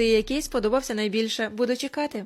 і який сподобався найбільше. Буду чекати.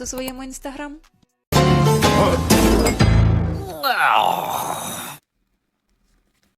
у своєму інстаграм.